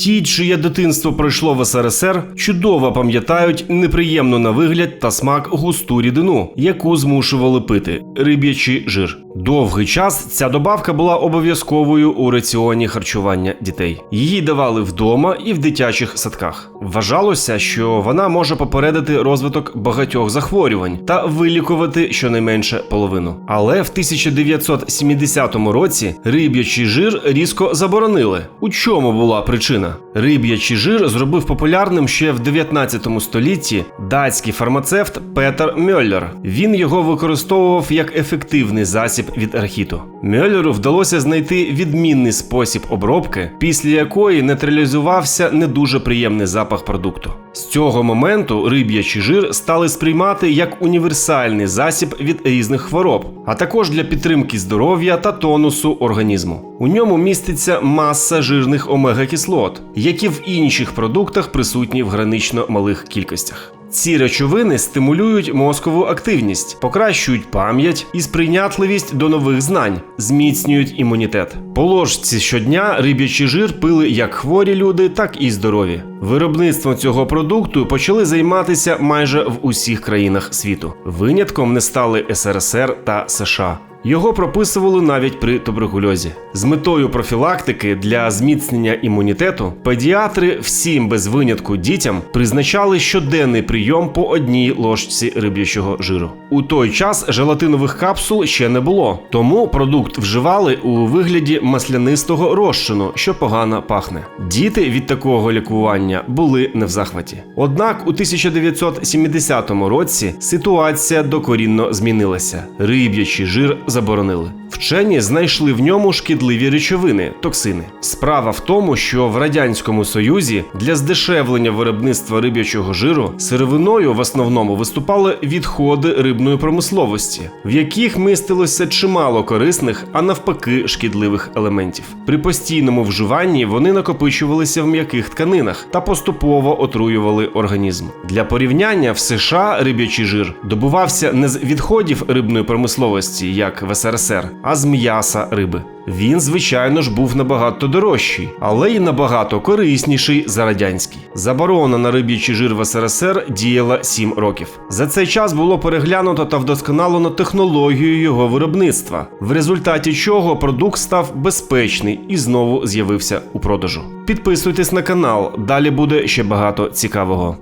Ті, чиє дитинство пройшло в СРСР, чудово пам'ятають неприємно на вигляд та смак густу рідину, яку змушували пити риб'ячий жир. Довгий час ця добавка була обов'язковою у раціоні харчування дітей. Її давали вдома і в дитячих садках. Вважалося, що вона може попередити розвиток багатьох захворювань та вилікувати щонайменше половину. Але в 1970 році риб'ячий жир різко заборонили. У чому була причина? Риб'ячий жир зробив популярним ще в 19 столітті датський фармацевт Петер Мьоллер. Він його використовував як ефективний засіб від архіту. Мьоллеру вдалося знайти відмінний спосіб обробки, після якої нейтралізувався не дуже приємний запах продукту. З цього моменту риб'ячий жир стали сприймати як універсальний засіб від різних хвороб, а також для підтримки здоров'я та тонусу організму. У ньому міститься маса жирних омега-кислот, які в інших продуктах присутні в гранично малих кількостях. Ці речовини стимулюють мозкову активність, покращують пам'ять і сприйнятливість до нових знань, зміцнюють імунітет. По ложці щодня риб'ячий жир пили як хворі люди, так і здорові. Виробництвом цього продукту почали займатися майже в усіх країнах світу. Винятком не стали СРСР та США. Його прописували навіть при туберкульозі. З метою профілактики для зміцнення імунітету педіатри всім без винятку дітям призначали щоденний прийом по одній ложці риб'ячого жиру. У той час желатинових капсул ще не було, тому продукт вживали у вигляді маслянистого розчину, що погано пахне. Діти від такого лікування були не в захваті. Однак у 1970 році ситуація докорінно змінилася. Риб'ячий жир заборонили. Вчені знайшли в ньому шкідливі речовини токсини. Справа в тому, що в радянському союзі для здешевлення виробництва риб'ячого жиру сировиною в основному виступали відходи рибної промисловості, в яких містилося чимало корисних, а навпаки, шкідливих елементів. При постійному вживанні вони накопичувалися в м'яких тканинах та поступово отруювали організм. Для порівняння в США риб'ячий жир добувався не з відходів рибної промисловості, як в СРСР, а з м'яса риби. Він, звичайно ж, був набагато дорожчий, але й набагато корисніший за радянський. Заборона на риб'ячий жир в СРСР діяла 7 років. За цей час було переглянуто та вдосконалено технологію його виробництва, в результаті чого продукт став безпечний і знову з'явився у продажу. Підписуйтесь на канал, далі буде ще багато цікавого.